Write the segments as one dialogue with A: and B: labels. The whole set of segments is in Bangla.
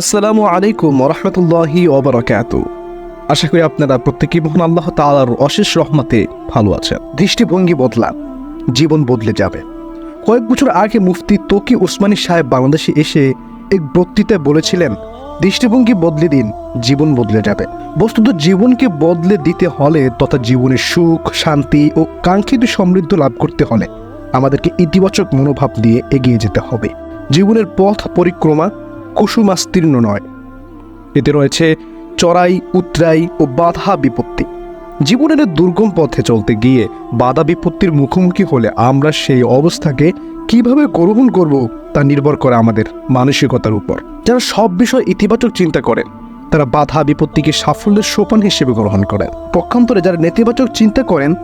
A: আসসালামু আলাইকুম রহমতুল্লাহি ওবরাকাত। আশা করি আপনারা প্রত্যেকেই মহান আল্লাহ তাআলার অশেষ রহমতে ভালো আছেন। দৃষ্টিভঙ্গি বদলা জীবন বদলে যাবে। কয়েক বছর আগে মুফতি তকি ওসমানী সাহেব বাংলাদেশে এসে এক বক্তৃতায় বলেছিলেন, দৃষ্টিভঙ্গি বদলে দিন, জীবন বদলে যাবে। বস্তুত জীবনকে বদলে দিতে হলে তথা জীবনের সুখ, শান্তি ও কাঙ্ক্ষিত সমৃদ্ধ লাভ করতে হলে আমাদেরকে ইতিবাচক মনোভাব দিয়ে এগিয়ে যেতে হবে। জীবনের পথ পরিক্রমা কুসুমাস্তীর্ণ নয়। এতে রয়েছে চড়াই, উতরাই ও বাধা বিপত্তি। জীবনের দুর্গম পথে চলতে গিয়ে বাধা বিপত্তির মুখোমুখি হলে আমরা সেই অবস্থাকে কীভাবে গ্রহণ করব তা নির্ভর করে আমাদের মানসিকতার উপর। যারা সব বিষয় ইতিবাচক চিন্তা করেন, তারা বাধা বিপত্তিকে সাফল্যের সোপান হিসেবে গ্রহণ করেন। পক্ষান্তরে যারা নেতিবাচক চিন্তা করেন,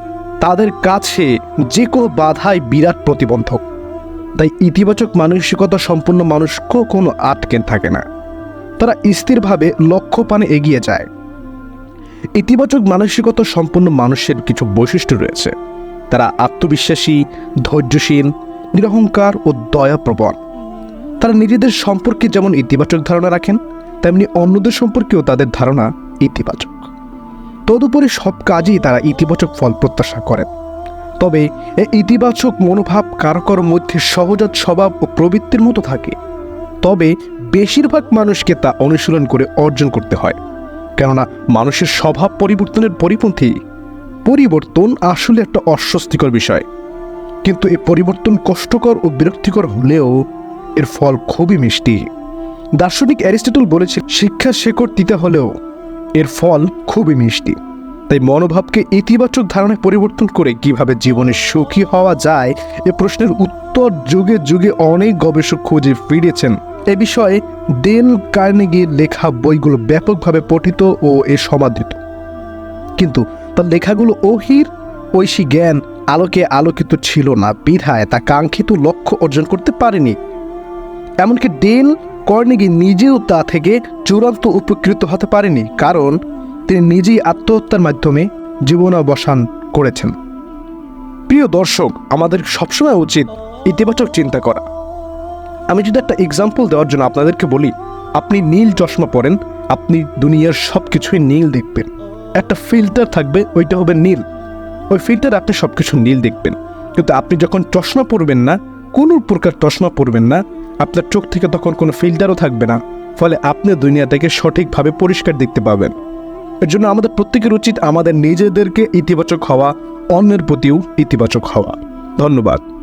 A: তাদের কাছে যে কোনো বাধাই বিরাট প্রতিবন্ধক। তাই ইতিবাচক মানসিকতা সম্পন্ন মানুষ কোনো আটকে থাকে না। তারা স্থিরভাবে লক্ষ্য পানে এগিয়ে যায়। ইতিবাচক মানসিকতা সম্পন্ন মানুষের কিছু বৈশিষ্ট্য রয়েছে। তারা আত্মবিশ্বাসী, ধৈর্যশীল, নিরহংকার ও দয়াপ্রবণ। তারা নিজেদের সম্পর্কে যেমন ইতিবাচক ধারণা রাখেন, তেমনি অন্যদের সম্পর্কেও তাদের ধারণা ইতিবাচক। তদুপরি সব কাজেই তারা ইতিবাচক ফল প্রত্যাশা করেন। তবে এই ইতিবাচক মনোভাব কারও কারও মধ্যে সহজাত স্বভাব ও প্রবৃত্তির মতো থাকে। তবে বেশিরভাগ মানুষকে তা অনুশীলন করে অর্জন করতে হয়। কেননা মানুষের স্বভাব পরিবর্তনের পরিপন্থী। পরিবর্তন আসলে একটা অস্বস্তিকর বিষয়। কিন্তু এই পরিবর্তন কষ্টকর ও বিরক্তিকর হলেও এর ফল খুবই মিষ্টি। দার্শনিক অ্যারিস্টটল বলেছে, শিক্ষা শেকড় দিতে হলেও এর ফল খুবই মিষ্টি। তাই মনোভাবকে ইতিবাচক ধারণায় পরিবর্তন করে কীভাবে জীবনে সুখী হওয়া যায়, এ প্রশ্নের উত্তর যুগে যুগে অনেক গবেষক খুঁজে ফিরেছেন। এ বিষয়ে ডেল কার্নেগির লেখা বইগুলো ব্যাপকভাবে পঠিত ও এ সমাদৃত। কিন্তু তার লেখাগুলো অহির, ঐশী জ্ঞান আলোকে আলোকিত ছিল না, বিধায় তা কাঙ্ক্ষিত লক্ষ্য অর্জন করতে পারেনি। এমনকি ডেল কর্নেগি নিজেও তা থেকে চূড়ান্ত উপকৃত হতে পারেনি, কারণ তিনি নিজেই আত্মহত্যার মাধ্যমে জীবনাবসান করেছেন। প্রিয় দর্শক, আমাদের সবসময় উচিত ইতিবাচক চিন্তা করা। আমি যদি একটা এক্সাম্পল দেওয়ার জন্য আপনাদেরকে বলি, আপনি নীল চশমা পরেন, আপনি দুনিয়ার সব কিছুই নীল দেখবেন। একটা ফিল্টার থাকবে, ওইটা হবে নীল। ওই ফিল্টার আপনি সব কিছু নীল দেখবেন। কিন্তু আপনি যখন চশমা পরবেন না, কোনো প্রকার চশমা পরবেন না, আপনার চোখ থেকে তখন কোনো ফিল্টারও থাকবে না। ফলে আপনি দুনিয়াটাকে সঠিকভাবে পরিষ্কার দেখতে পাবেন। এর জন্য আমাদের প্রত্যেকের উচিত আমাদের নিজেদেরকে ইতিবাচক হওয়া অন্যের প্রতিও ইতিবাচক হওয়া। ধন্যবাদ।